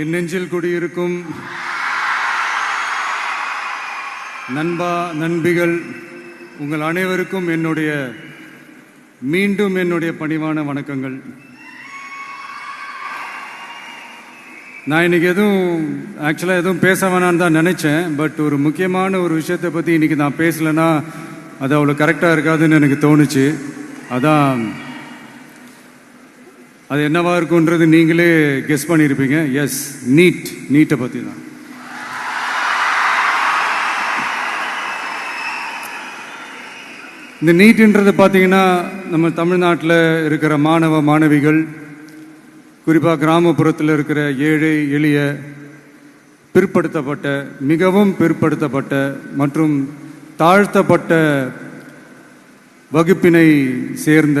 என் நெஞ்சில் குடியிருக்கும் நண்பா நண்பிகள் உங்கள் அனைவருக்கும் என்னுடைய மீண்டும் என்னுடைய பணிவான வணக்கங்கள். நான் இன்னைக்கு எதுவும் ஆக்சுவலாக எதுவும் பேச வேணான்னு தான் நினச்சேன் பட் ஒரு முக்கியமான ஒரு விஷயத்தை பற்றி இன்னைக்கு நான் பேசலைன்னா அது அவ்வளோ கரெக்டாக இருக்காதுன்னு எனக்கு தோணுச்சு. அதான் அது என்னவா இருக்குன்றது நீங்களே கெஸ் பண்ணியிருப்பீங்க. எஸ் நீட் நீட்டை பற்றி தான். இந்த நீட்டுன்றது பார்த்தீங்கன்னா நம்ம தமிழ்நாட்டில் இருக்கிற மாணவ மாணவிகள் குறிப்பாக கிராமப்புறத்தில் இருக்கிற ஏழை எளிய பிற்படுத்தப்பட்ட மிகவும் பிற்படுத்தப்பட்ட மற்றும் தாழ்த்தப்பட்ட வகுப்பினை சேர்ந்த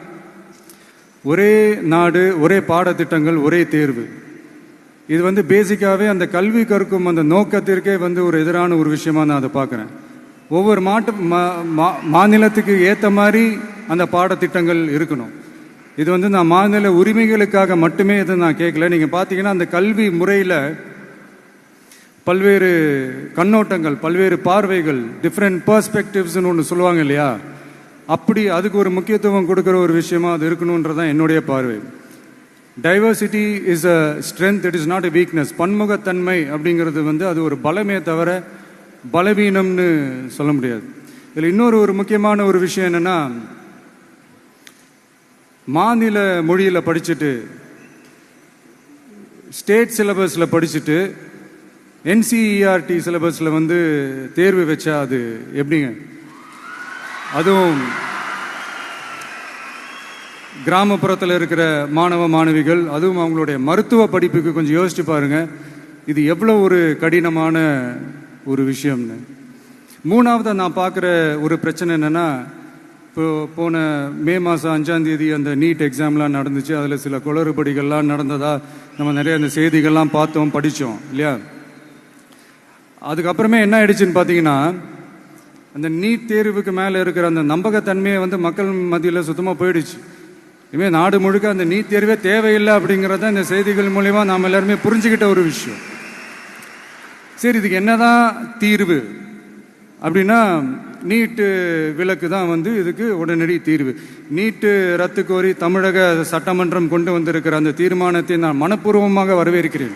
ஒரே நாடு ஒரே பாடத்திட்டங்கள் ஒரே தேர்வு. இது வந்து பேசிக்காகவே அந்த கல்வி கற்கும் அந்த நோக்கத்திற்கே வந்து ஒரு எதிரான ஒரு விஷயமா நான் அதை பார்க்குறேன். ஒவ்வொரு மாட்டு மா- மா- மாநிலத்துக்கு ஏற்ற மாதிரி அந்த பாடத்திட்டங்கள் இருக்கணும். இது வந்து நான் மாநில உரிமைகளுக்காக மட்டுமே இதை நான் கேட்கல. நீங்கள் பார்த்தீங்கன்னா அந்த கல்வி முறையில் பல்வேறு கண்ணோட்டங்கள் பல்வேறு பார்வைகள் டிஃப்ரெண்ட் பர்ஸ்பெக்டிவ்ஸ்னு ஒன்று சொல்லுவாங்க இல்லையா? அப்படி அதுக்கு ஒரு முக்கியத்துவம் கொடுக்குற ஒரு விஷயமா அது இருக்கணுன்றதான் என்னுடைய பார்வை. Diversity is a strength it is not a weakness பன்முகத்தன்மை அப்படிங்கிறது வந்து அது ஒரு பலமே தவிர பலவீனம்னு சொல்ல முடியாது. இதில் இன்னொரு ஒரு முக்கியமான ஒரு விஷயம் என்னன்னா மாநில மொழியில் படிச்சுட்டு ஸ்டேட் சிலபஸில் படிச்சுட்டு என்சிஇஆர்டி சிலபஸில் வந்து தேர்வு வச்சா அது எப்படிங்க? அதுவும் கிராமப்புறத்தில் இருக்கிற மாணவ மாணவிகள் அதுவும் அவங்களுடைய மருத்துவ படிப்புக்கு கொஞ்சம் யோசிச்சு பாருங்க. இது எவ்வளோ ஒரு கடினமான ஒரு விஷயம்னு. மூணாவது நான் பார்க்குற ஒரு பிரச்சனை என்னன்னா இப்போ போன மே மாதம் அஞ்சாந்தேதி அந்த நீட் எக்ஸாம்லாம் நடந்துச்சு. அதில் சில குளறுபடிகள்லாம் நடந்ததாக நம்ம நிறைய அந்த செய்திகள்லாம் பார்த்தோம் படித்தோம் இல்லையா? அதுக்கப்புறமே என்ன ஆயிடுச்சுன்னு பார்த்தீங்கன்னா அந்த நீட் தேர்வுக்கு மேலே இருக்கிற அந்த நம்பகத்தன்மையை வந்து மக்கள் மத்தியில் சுத்தமாக போயிடுச்சு. இனிமேல் நாடு முழுக்க அந்த நீட் தேர்வே தேவையில்லை அப்படிங்கிறத இந்த செய்திகள் மூலிமா நாம் எல்லாருமே புரிஞ்சுக்கிட்ட ஒரு விஷயம். சரி இதுக்கு என்னதான் தீர்வு? அப்படின்னா நீட்டு விலக்கு தான் வந்து இதுக்கு உடனடி தீர்வு. நீட்டு ரத்து கோரி தமிழக சட்டமன்றம் கொண்டு வந்திருக்கிற அந்த தீர்மானத்தை நான் மனப்பூர்வமாக வரவேற்கிறேன்.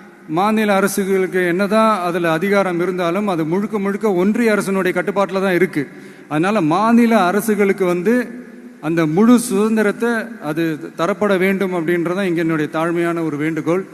மாநில அரசுகளுக்கு என்னதான் அதில் அதிகாரம் இருந்தாலும் அது முழுக்க முழுக்க ஒன்றிய அரசினுடைய கட்டுப்பாட்டில் தான் இருக்கு. அதனால மாநில அரசுகளுக்கு வந்து அந்த முழு சுதந்திரத்தை அது தரப்பட வேண்டும் அப்படின்றதான் இங்க என்னுடைய தாழ்மையான ஒரு வேண்டுகோள்.